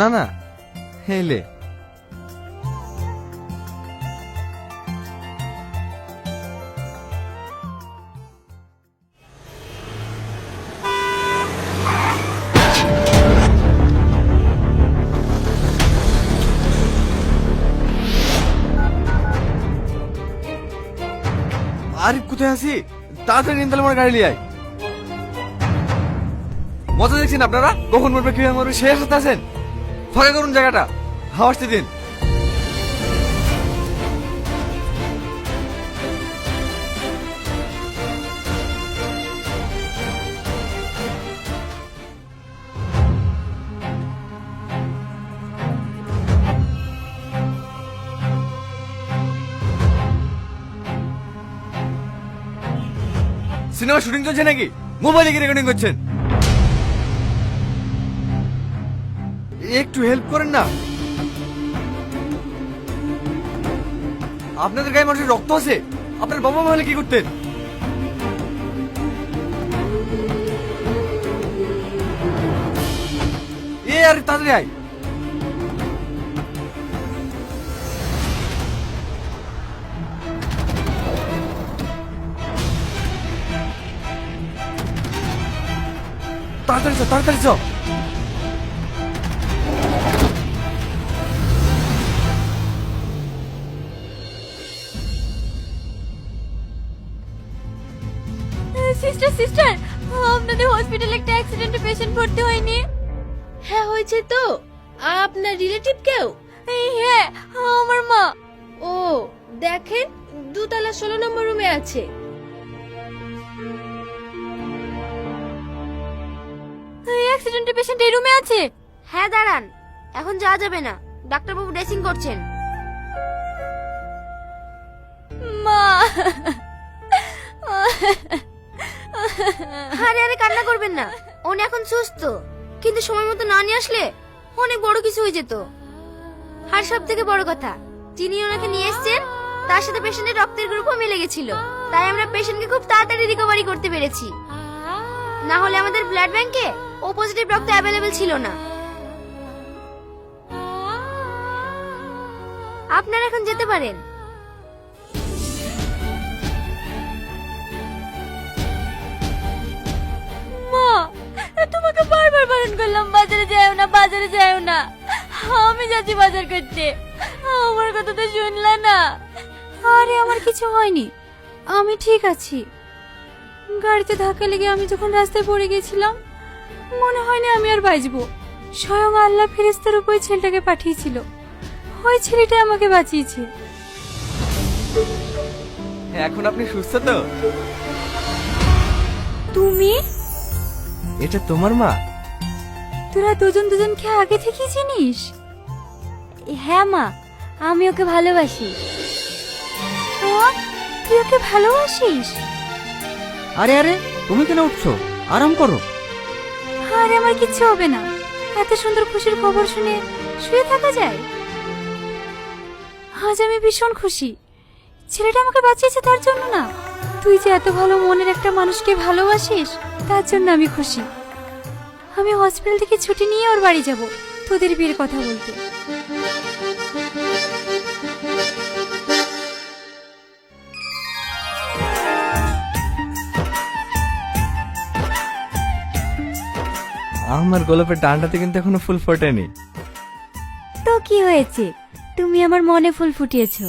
না না, হেলে। আর, কোথায় আছি তাড়াতাড়ি নিন তাহলে আমার গাড়ি আয়। মজা দেখছেন আপনারা? কখন মরবে কি মরবে সেই আসাতে আছেন? ফাঁকা করুন জায়গাটা। হাওয়া আসতে দিন। সিনেমা শুটিং চলছে নাকি? মোবাইলে কি রেকর্ডিং করছেন? একটু হেল্প করেন না। আপনাদের গায়ে মানুষের রক্ত আছে। আপনার বাবা মা হলে কি করতেন? এ আরে তাড়াতাড়ি আয়। তাড়াতাড়ি চ তাড়াতাড়ি চ সিস্টার সিস্টার আপনাদের হসপিটালে একটা অ্যাক্সিডেন্টে পেশেন্ট ভর্তি হয়নি। হ্যাঁ হয়েছে তো। আপনার রিলেটিভ কেউ? এই হ্যাঁ আমার মা। ও দেখেন দুতলা ষোলো নম্বর রুমে আছে। এই অ্যাক্সিডেন্টে পেশেন্ট এই রুমে আছে? হ্যাঁ দাঁড়ান। এখন যাওয়া যাবে না। ডাক্তারবাবু ড্রেসিং করছেন। মা! আরে আরে, কান্না করবেন না। উনি এখন সুস্থ। কিন্তু সময় মতো না নিয়ে আসলে অনেক বড় কিছু হয়ে যেত। আর সব থেকে বড় কথা, যিনি ওনাকে নিয়ে এসেছেন, তার সাথে পেশেন্টের রক্তের গ্রুপও মিলে গেছিল। তাই আমরা পেশেন্টকে খুব তাড়াতাড়ি রিকভারি করতে পেরেছি। না হলে আমাদের ব্লাড ব্যাংকে ও পজিটিভ রক্ত অ্যাভেলেবেল ছিল না। আপনারা এখন যেতে পারেন। করলাম বাজারে যাও না বাজারে যাও না। আমি যাচ্ছি বাজার করতে। আমার কথা তো শুনলা না। আরে আমার কিছু হয়নি। আমি ঠিক আছি। গাড়িতে ধাক্কা লেগে আমি যখন রাস্তায় পড়ে গেছিলাম মনে হয়নি আমি আর বাঁচবো। স্বয়ং আল্লাহ ফেরেস্তার উপর ছেলেটাকে পাঠিয়েছিল। ওই ছেলেটা আমাকে বাঁচিয়েছে। এখন আপনি সুস্থ তো? তুমি? এটা তোমার মা? তোরা দুজন দুজনকে আগে থেকেই চিনিস? হ্যাঁ মা আমি ওকে ভালোবাসি। তুই ওকে ভালোবাসিস? আরে আরে তুমি কেন উঠছো? আরাম করো। আরে আমার কিচ্ছু হবে না। এত সুন্দর খুশির খবর শুনে শুয়ে থাকা যায়? আজ আমি ভীষণ খুশি। ছেলেটা আমাকে বাঁচিয়েছে তার জন্য না। তুই যে এত ভালো মনের একটা মানুষকে ভালোবাসিস তার জন্য আমি খুশি। আমি হসপিটাল থেকে ছুটি নিয়ে ওর বাড়ি যাব। তোদের বিয়ের কথা বলতে। আমার গোলাপের ডানটাতে কিন্তু এখনও ফুল ফোটেনি। তো কি হয়েছে? তুমি আমার মনে ফুল ফুটিয়েছো।